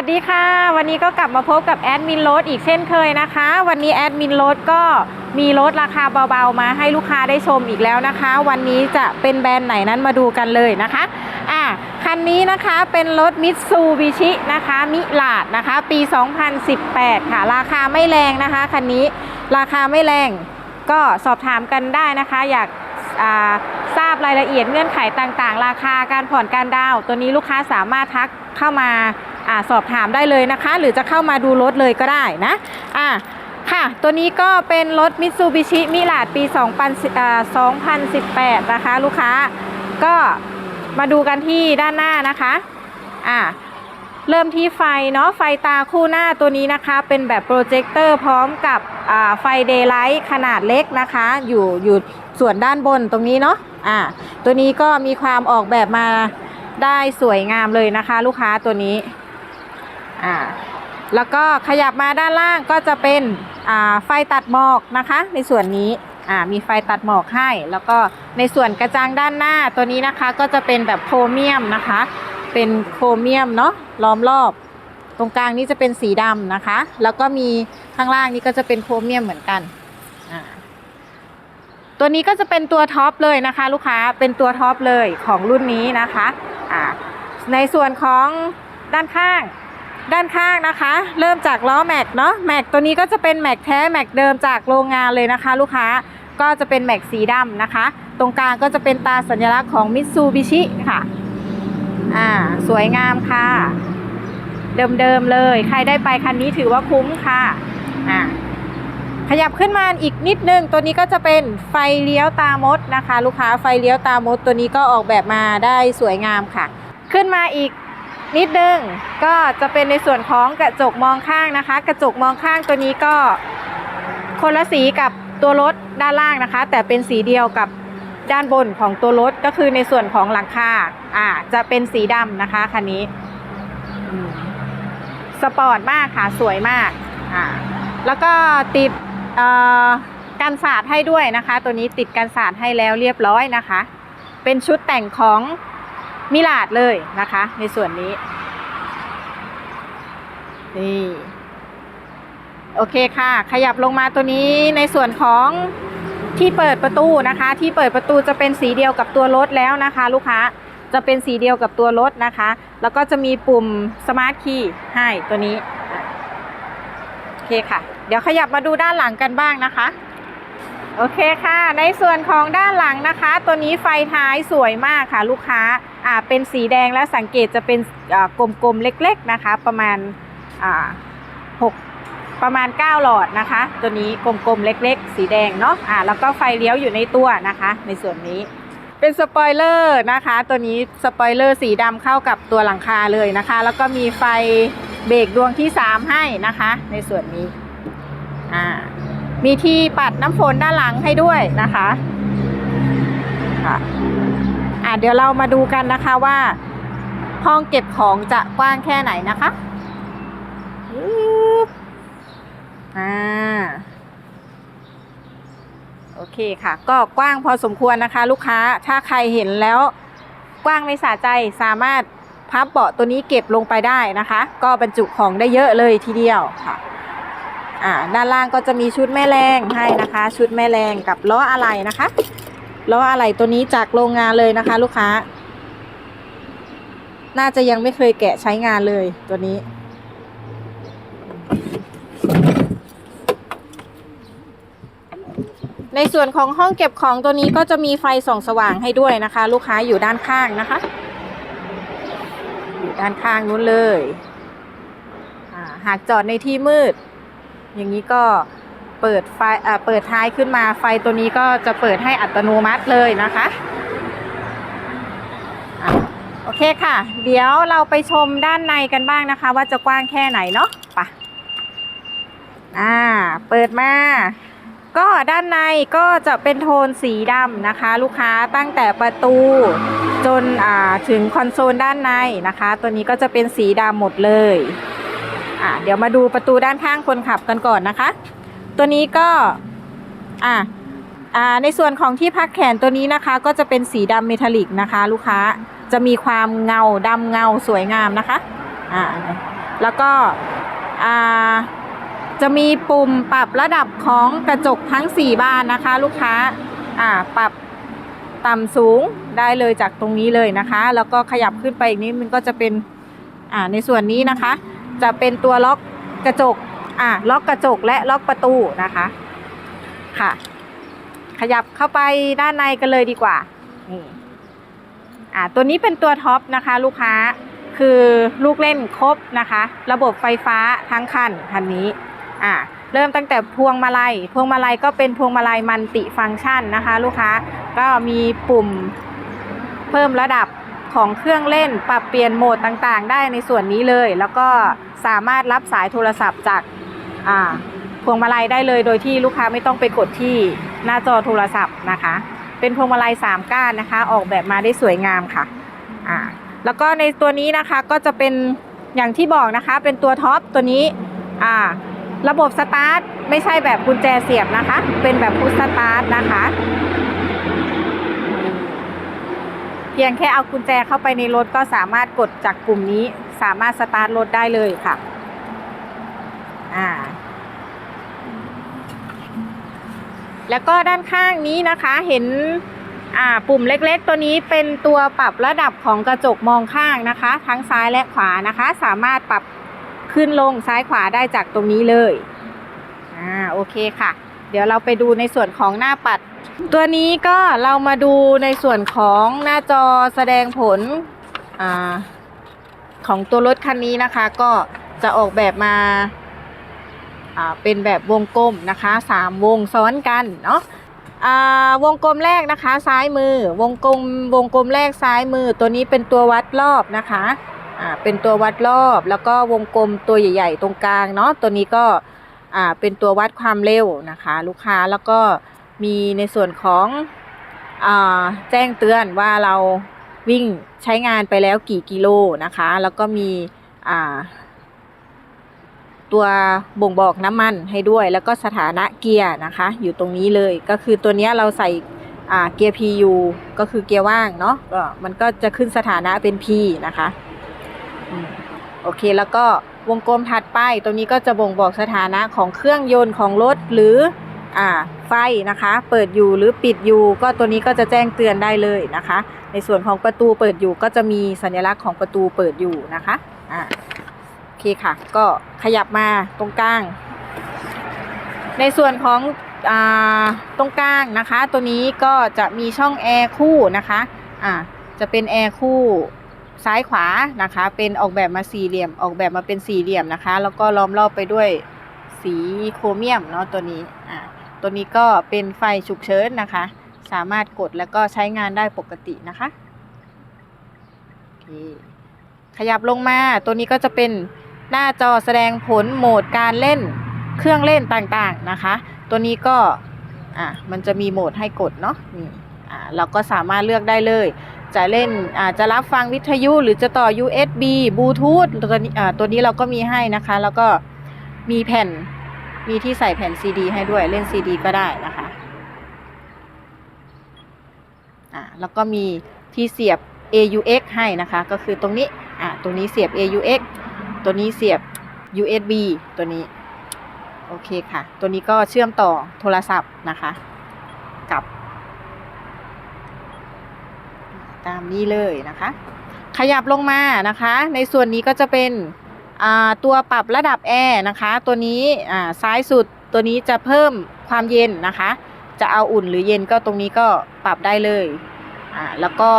วัสดีค่ะ วันนี้ก็กลับมาพบกับแอดมินรถอีกเช่นเคยนะคะ วันนี้แอดมินรถก็มีรถราคาเบาๆมาให้ลูกค้าได้ชมอีกแล้วนะคะ วันนี้จะเป็นแบรนด์ไหนนั้นมาดูกันเลยนะคะอะคันนี้นะคะเป็นรถมิตซูบิชินะคะมิลาดนะคะ ปี 2018 ค่ะ ราคาไม่แรงนะคะคันนี้ราคาไม่แรงก็สอบถามกันได้นะคะ อยากาทราบรายละเอียดเงื่อนไขต่างๆ ราคาการผ่อนการดาว ตัวนี้ลูกค้าสามารถทักเข้ามา อาสอบถามได้เลยนะคะ หรือจะเข้ามาดูรถเลยก็ได้นะอ่าค่ะ ตัวนี้ก็เป็นรถ Mitsubishi m i r a ปี 2000อ่า2018 นะคะ ลูกค้าก็มาดูกันที่ด้านหน้านะคะอ่าเริ่มที่ไฟเนาะไฟตาคู่หน้าตัวนี้นะคะ เป็นแบบโปรเจคเตอร์พร้อมกับอ่าไฟเดย์ไลท์ขนาดเล็กนะคะ อยู่อยู่ส่วนด้านบนตรงนี้เนาะอ่าตัวนี้ก็มีความออกแบบมาได้สวยงามเลยนะคะ ลูกค้าตัวนี้ อ่าแล้วก็ขยับมาด้านล่างก็จะเป็นไฟตัดหมอกนะคะ ในส่วนนี้มีไฟตัดหมอกให้ แล้วก็ในส่วนกระจังด้านหน้าตัวนี้นะคะก็จะเป็นแบบโครเมียมนะคะ เป็นโครเมียมเนาะล้อมรอบ ตรงกลางนี่จะเป็นสีดำนะคะ แล้วก็มีข้างล่างนี่ก็จะเป็นโครเมียมเหมือนกัน ตัวนี้ก็จะเป็นตัวท็อปเลยนะคะ ลูกค้าเป็นตัวท็อปเลยของรุ่นนี้นะคะในส่วนของด้านข้าง ด้านข้างนะคะ เริ่มจากล้อแม็กเนาะแม็กตัวนี้ก็จะเป็นแม็กแท้แม็กเดิมจากโรงงานเลยนะคะ ลูกค้าก็จะเป็นแม็กสีดำนะคะ ตรงกลางก็จะเป็นตาสัญลักษณ์ของมิตซูบิชิค่ะอ่าสวยงามค่ะ เดิมๆเลย ใครได้ไปคันนี้ถือว่าคุ้มค่ะอ่าขยับขึ้นมาอีกนิดนึง ตัวนี้ก็จะเป็นไฟเลี้ยวตามดนะคะ ลูกค้าไฟเลี้ยวตามดตัวนี้ก็ออกแบบมาได้สวยงามค่ะ ขึ้นมาอีก นิดนึงก็จะเป็นในส่วนของกระจกมองข้างนะคะ กระจกมองข้างตัวนี้ก็คนละสีกับตัวรถด้านล่างนะคะ แต่เป็นสีเดียวกับด้านบนของตัวรถก็คือในส่วนของหลังคาอ่าจะเป็นสีดำนะคะคันนี้สปอร์ตมากค่ะสวยมากอ่าแล้วก็ติดอ่อกันสาดให้ด้วยนะคะ ตัวนี้ติดกันสาดให้แล้วเรียบร้อยนะคะ เป็นชุดแต่งของ มิลาดเลยนะคะ ในส่วนนี้ นี่ โอเคค่ะ ขยับลงมาตัวนี้ในส่วนของที่เปิดประตูนะคะ ที่เปิดประตูจะเป็นสีเดียวกับตัวรถแล้วนะคะ ลูกค้าจะเป็นสีเดียวกับตัวรถนะคะ แล้วก็จะมีปุ่มสมาร์ทคีย์ให้ตัวนี้โอเคค่ะ เดี๋ยวขยับมาดูด้านหลังกันบ้างนะคะ โอเคค่ะ ในส่วนของด้านหลังนะคะ ตัวนี้ไฟท้ายสวยมากค่ะ ลูกค้า อ่าเป็นสีแดงและสังเกตจะเป็นอ่ากลมๆเล็กๆนะคะ ประมาณอ่าหกประมาณ 9 หลอดนะคะ ตัวนี้กลมๆเล็กๆ สีแดงเนาะอ่าแล้วก็ไฟเลี้ยวอยู่ในตัวนะคะ ในส่วนนี้เป็นสปอยเลอร์นะคะ ตัวนี้สปอยเลอร์สีดำเข้ากับตัวหลังคาเลยนะคะ แล้วก็มีไฟเบรกดวงที่ 3 ให้นะคะ ในส่วนนี้อ่ามีที่ปัดน้ำฝนด้านหลังให้ด้วยนะคะค่ะ อะเดี๋ยวเรามาดูกันนะคะว่า ห้องเก็บของจะกว้างแค่ไหนนะคะอ่าโอเคค่ะ ก็กว้างพอสมควรนะคะ ลูกค้าถ้าใครเห็นแล้วกว้างไม่สะใจสามารถพับเบาะตัวนี้เก็บลงไปได้นะคะ ก็บรรจุของได้เยอะเลยทีเดียวค่ะอ่าด้านล่างก็จะมีชุดแม่แรงให้นะคะ ชุดแม่แรงกับล้ออะไหล่นะคะ แล้ออะไหล่ตัวนี้จากโรงงานเลยนะคะ ลูกค้า น่าจะยังไม่เคยแกะใช้งานเลยตัวนี้ ในส่วนของห้องเก็บของตัวนี้ก็จะมีไฟส่องสว่างให้ด้วยนะคะ ลูกค้าอยู่ด้านข้างนะคะ อยู่ด้านข้างนู้นเลยหากจอดในที่มืด อย่างนี้ก็ เปิดไฟอ่าเปิดท้ายขึ้นมาไฟตัวนี้ก็จะเปิดให้อัตโนมัติเลยนะคะอะโอเคค่ะ เดี๋ยวเราไปชมด้านในกันบ้างนะคะ ว่าจะกว้างแค่ไหนเนาะปะอ่าเปิดมา ก็ด้านในก็จะเป็นโทนสีดำนะคะ ลูกค้าตั้งแต่ประตูจนอ่าถึงคอนโซลด้านในนะคะ ตัวนี้ก็จะเป็นสีดำหมดเลยอ่าเดี๋ยวมาดูประตูด้านข้างคนขับกันก่อนนะคะ ตัวนี้ก็อ่าอ่าในส่วนของที่พักแขนตัวนี้นะคะก็จะเป็นสีดำเมทัลลิกนะคะ ลูกค้าจะมีความเงาดำเงาสวยงามนะคะอ่าแล้วก็อ่าจะมีปุ่มปรับระดับของกระจกทั้ง 4 บานนะคะ ลูกค้าอ่าปรับต่ำสูงได้เลยจากตรงนี้เลยนะคะ แล้วก็ขยับขึ้นไปอีกนิดมันก็จะเป็นอ่าในส่วนนี้นะคะ จะเป็นตัวล็อกกระจก อ่าล็อกกระจกและล็อกประตูนะคะค่ะ ขยับเข้าไปด้านในกันเลยดีกว่านี่อ่าตัวนี้เป็นตัวท็อปนะคะ ลูกค้าคือลูกเล่นครบนะคะ ระบบไฟฟ้าทั้งคันคันนี้อ่าเริ่มตั้งแต่พวงมาลัย พวงมาลัยก็เป็นพวงมาลัยมันติฟังก์ชันนะคะ ลูกค้าก็มีปุ่มเพิ่มระดับของเครื่องเล่นปรับเปลี่ยนโหมดต่างๆ ได้ในส่วนนี้เลย แล้วก็สามารถรับสายโทรศัพท์จาก อ่าพวงมาลัยได้เลยโดยที่ลูกค้าไม่ต้องไปกดที่หน้าจอโทรศัพท์นะคะ เป็นพวงมาลัย3ก้านนะคะ ออกแบบมาได้สวยงามค่ะอ่าแล้วก็ในตัวนี้นะคะก็จะเป็นอย่างที่บอกนะคะ เป็นตัวท็อปตัวนี้อ่าระบบสตาร์ทไม่ใช่แบบกุญแจเสียบนะคะ เป็นแบบพุชสตาร์ทนะคะ เพียงแค่เอากุญแจเข้าไปในรถก็สามารถกดจากปุ่มนี้ สามารถสตาร์ทรถได้เลยค่ะ อ่า แล้วก็ด้านข้างนี้นะคะเห็นอ่าปุ่มเล็กๆ ตัวนี้เป็นตัวปรับระดับของกระจกมองข้างนะคะ ทั้งซ้ายและขวานะคะ สามารถปรับขึ้นลงซ้ายขวาได้จากตรงนี้เลยอ่าโอเคค่ะ เดี๋ยวเราไปดูในส่วนของหน้าปัด ตัวนี้ก็เรามาดูในส่วนของหน้าจอแสดงผลอของตัวรถคันนี้นะคะ ก็จะออกแบบมา เป็นแบบวงกลมนะคะสามวงซ้อนกันเนาะวงกลมแรกนะคะซ้ายมือวงกลมวงกลมแรกซ้ายมือตัวนี้เป็นตัววัดรอบนะคะเป็นตัววัดรอบแล้วก็วงกลมตัวใหญ่ ๆ ตรงกลางเนาะตัวนี้ก็เป็นตัววัดความเร็วนะคะ ลูกค้าแล้วก็มีในส่วนของอแจ้งเตือนว่าเราวิ่งใช้งานไปแล้วกี่กิโลนะคะ แล้วก็มี ตัวบ่งบอกน้ำมันให้ด้วย แล้วก็สถานะเกียร์นะคะ อยู่ตรงนี้เลยก็คือตัวนี้เราใส่เกียร์ PU ก็คือเกียร์ว่างเนาะก็มันก็จะขึ้นสถานะเป็น P นะคะอโอเคแล้วก็วงกลมถัดไปตรงนี้ก็จะบ่งบอกสถานะของเครื่องยนต์ของรถหรืออไฟนะคะ เปิดอยู่หรือปิดอยู่ ก็ตัวนี้ก็จะแจ้งเตือนได้เลยนะคะ ในส่วนของประตูเปิดอยู่ก็จะมีสัญลักษณ์ของประตูเปิดอยู่นะคะอ่า อเคค่ะ ก็ขยับมาตรงกลาง ในส่วนของอตรงกลางนะคะ ตัวนี้ก็จะมีช่องแอร์คู่นะคะอ่าจะเป็นแอร์คู่ซ้ายขวานะคะ เป็นออกแบบมาสี่เหลี่ยม ออกแบบมาเป็นสี่เหลี่ยมนะคะ แล้วก็ล้อมรอบไปด้วยสีโครเมียมเนาะตัวนี้อ่าตัวนี้ก็เป็นไฟฉุกเฉินนะคะ สามารถกดแล้วก็ใช้งานได้ปกตินะคะโอเคขยับลงมาตัวนี้ก็จะเป็น หน้าจอแสดงผลโหมดการเล่นเครื่องเล่นต่างๆนะคะ ตัวนี้ก็อะมันจะมีโหมดให้กดเนาะนี่อ่าเราก็สามารถเลือกได้เลย จะเล่นอ่าจะรับฟังวิทยุหรือจะต่อ USB บลูทูธตัวนี้อ่าตัวนี้เราก็มีให้นะคะ แล้วก็มีแผ่นมีที่ใส่แผ่นซีดีให้ด้วยเล่นซีดีก็ได้นะคะอ่าแล้วก็มีที่เสียบ AUX ให้นะคะ ก็คือตรงนี้อะตรงนี้เสียบ AUX ตัวนี้เสียบ USB ตัวนี้ โอเคค่ะ ตัวนี้ก็เชื่อมต่อโทรศัพท์นะคะ กับ ตามนี้เลยนะคะ ขยับลงมานะคะ ในส่วนนี้ก็จะเป็นตัวปรับระดับแอร์นะคะ ตัวนี้ซ้ายสุดตัวนี้จะเพิ่มความเย็นนะคะ จะเอาอุ่นหรือเย็นก็ตรงนี้ก็ปรับได้เลยอ่าแล้วก็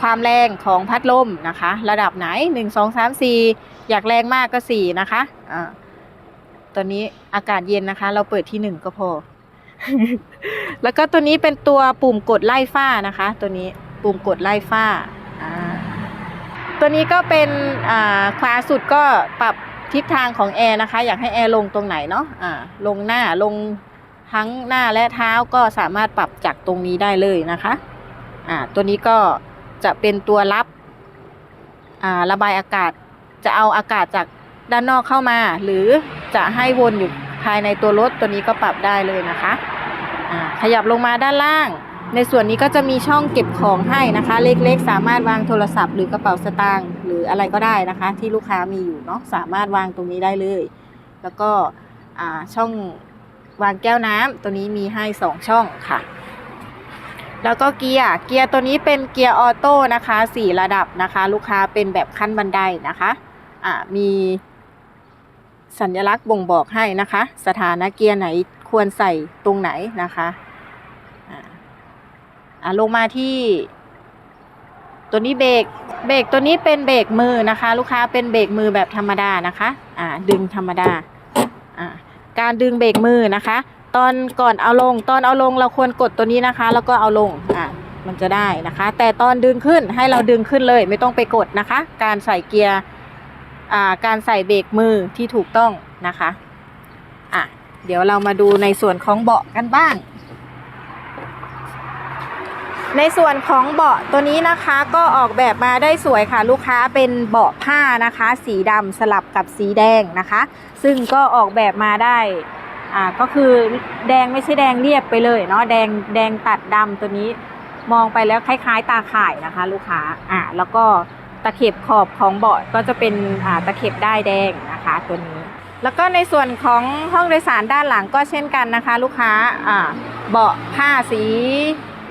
ความแรงของพัดลมนะคะ ระดับไหน 1 2 3 4 อยากแรงมากก็4นะคะอ่าตัวนี้อากาศเย็นนะคะ เราเปิดที่1ก็พอ แล้วก็ตัวนี้เป็นตัวปุ่มกดไล่ฝ้านะคะ ตัวนี้ปุ่มกดไล่ฝ้าอ่าตัวนี้ก็เป็นอ่าขวาสุดก็ปรับทิศทางของแอร์นะคะ อยากให้แอร์ลงตรงไหนเนาะอ่าลงหน้าลงทั้งหน้าและเท้าก็สามารถปรับจากตรงนี้ได้เลยนะคะอ่าตัวนี้ก็จะเป็นตัวรับอ่าระบายอากาศ จะเอาอากาศจากด้านนอกเข้ามา หรือจะให้วนอยู่ภายในตัวรถตัวนี้ก็ปรับได้เลยนะคะขยับลงมาด้านล่าง ในส่วนนี้ก็จะมีช่องเก็บของให้นะคะ เล็กๆ สามารถวางโทรศัพท์หรือกระเป๋าสตางค์หรืออะไรก็ได้นะคะ ที่ลูกค้ามีอยู่เนาะสามารถวางตรงนี้ได้เลย แล้วก็ช่องวางแก้วน้ำตัวนี้มีให้สองช่องค่ะ แล้วก็เกียร์เกียร์ตัวนี้เป็นเกียร์ออโต้นะคะสี่ระดับนะคะ ลูกค้าเป็นแบบขั้นบันไดนะคะ มีสัญลักษณ์บ่งบอกให้นะคะ สถานะเกียร์ไหนควรใส่ตรงไหนนะคะอ่าอ่าลงมาที่ ตัวนี้เบรกเบรกตัวนี้เป็นเบรกมือนะคะ ลูกค้าเป็นเบรกมือแบบธรรมดานะคะอ่าดึงธรรมดาอ่าการดึงเบรกมือนะคะ ตอนก่อนเอาลง ตอนเอาลงเราควรกดตัวนี้นะคะ แล้วก็เอาลงอ่ามันจะได้นะคะ แต่ตอนดึงขึ้นให้เราดึงขึ้นเลย ไม่ต้องไปกดนะคะ การใส่เกียร์ การใส่เบรกมือที่ถูกต้องนะคะอะเดี๋ยวเรามาดูในส่วนของเบาะกันบ้าง ในส่วนของเบาะตัวนี้นะคะก็ออกแบบมาได้สวยค่ะลูกค้าเป็นเบาะผ้านะคะ สีดำสลับกับสีแดงนะคะ ซึ่งก็ออกแบบมาได้อ่าก็คือแดงไม่ใช่แดงเรียบไปเลยเนาะแดงแดงตัดดำตัวนี้มองไปแล้วคล้าย ๆ ตาข่ายนะคะ ลูกค้าอ่าแล้วก็ ตะเข็บขอบของเบาะก็จะเป็นตะเข็บได้ายแดงนะคะตัวนี้ แล้วก็ในส่วนของห้องโดยสารด้านหลังก็เช่นกันนะคะ ลูกค้าเบาะผ้าสี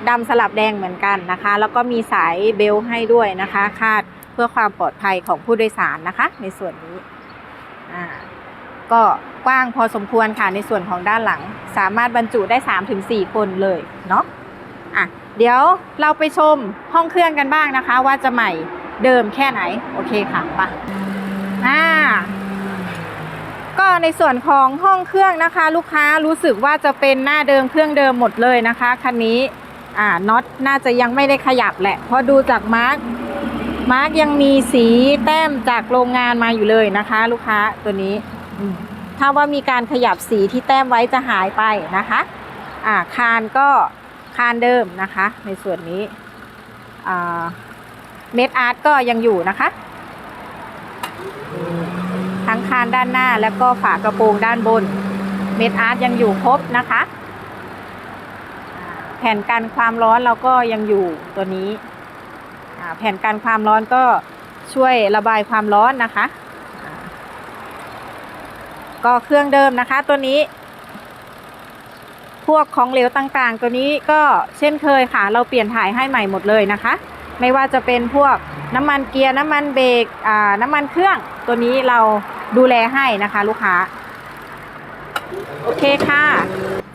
ดำสลับแดงเหมือนกันนะคะ แล้วก็มีสายเบลต์ให้ด้วยนะคะ คาดเพื่อความปลอดภัยของผู้โดยสารนะคะ ในส่วนนี้ก็กว้างพอสมควรค่ะในส่วนของด้านหลัง สามารถบรรจุได้ 3-4 คนเลยเนาะอะเดี๋ยวเราไปชมห้องเครื่องกันบ้างนะคะ ว่าจะใหม่ เดิมแค่ไหน โอเคค่ะไปอ่าก็ในส่วนของห้องเครื่องนะคะ ลูกค้ารู้สึกว่าจะเป็นหน้าเดิมเครื่องเดิมหมดเลยนะคะคันนี้อ่าน็อตน่าจะยังไม่ได้ขยับแหละเพราะดูจากมาร์กมาร์กยังมีสีแต้มจากโรงงานมาอยู่เลยนะคะ ลูกค้าตัวนี้ถ้าว่ามีการขยับสีที่แต้มไว้จะหายไปนะคะอ่าคานก็คานเดิมนะคะ ในส่วนนี้อ่า เม็ดอาร์ตก็ยังอยู่นะคะ ทั้งคานด้านหน้าแล้วก็ฝากระโปรงด้านบน เม็ดอาร์ตยังอยู่ครบนะคะ แผ่นกันความร้อนเราก็ยังอยู่ตัวนี้แผ่นกันความร้อนก็ช่วยระบายความร้อนนะคะ ก็เครื่องเดิมนะคะตัวนี้ พวกของเหลวต่างๆ ตัวนี้ก็เช่นเคยค่ะ เราเปลี่ยนถ่ายให้ใหม่หมดเลยนะคะ ไม่ว่าจะเป็นพวกน้ำมันเกียร์น้ำมันเบรกอ่าน้ำมันเครื่องตัวนี้เราดูแลให้นะคะลูกค้า โอเคค่ะ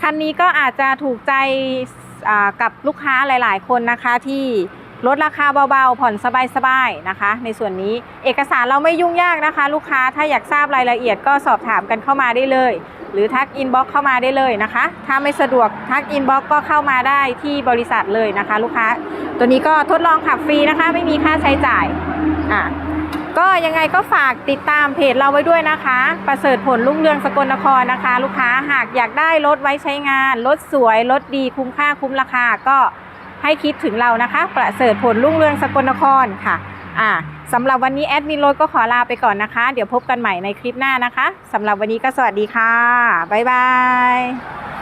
คันนี้ก็อาจจะถูกใจอ่ากับลูกค้าหลาย ๆ คนนะคะที่ลดราคาเบาๆ ผ่อนสบายๆนะคะ ในส่วนนี้เอกสารเราไม่ยุ่งยากนะคะ ลูกค้าถ้าอยากทราบรายละเอียดก็สอบถามกันเข้ามาได้เลย หรือทักอินบ็อกเข้ามาได้เลยนะคะ ถ้าไม่สะดวกทักอินบ็อกก็เข้ามาได้ที่บริษัทเลยนะคะ ลูกค้า ตัวนี้ก็ทดลองขับฟรีนะคะ ไม่มีค่าใช้จ่ายอะก็ยังไงก็ฝากติดตามเพจเราไว้ด้วยนะคะ ประเสริฐผลรุ่งเรืองสกลนครนะคะ ลูกค้าหากอยากได้รถไว้ใช้งานรถสวยรถดีคุ้มค่าคุ้มราคาก็ให้คิดถึงเรานะคะ ประเสริฐผลรุ่งเรืองสกลนครค่ะ อ่าสำหรับวันนี้แอดมินโรดก็ขอลาไปก่อนนะคะ เดี๋ยวพบกันใหม่ในคลิปหน้านะคะสำหรับวันนี้ก็สวัสดีค่ะ บ๊ายบาย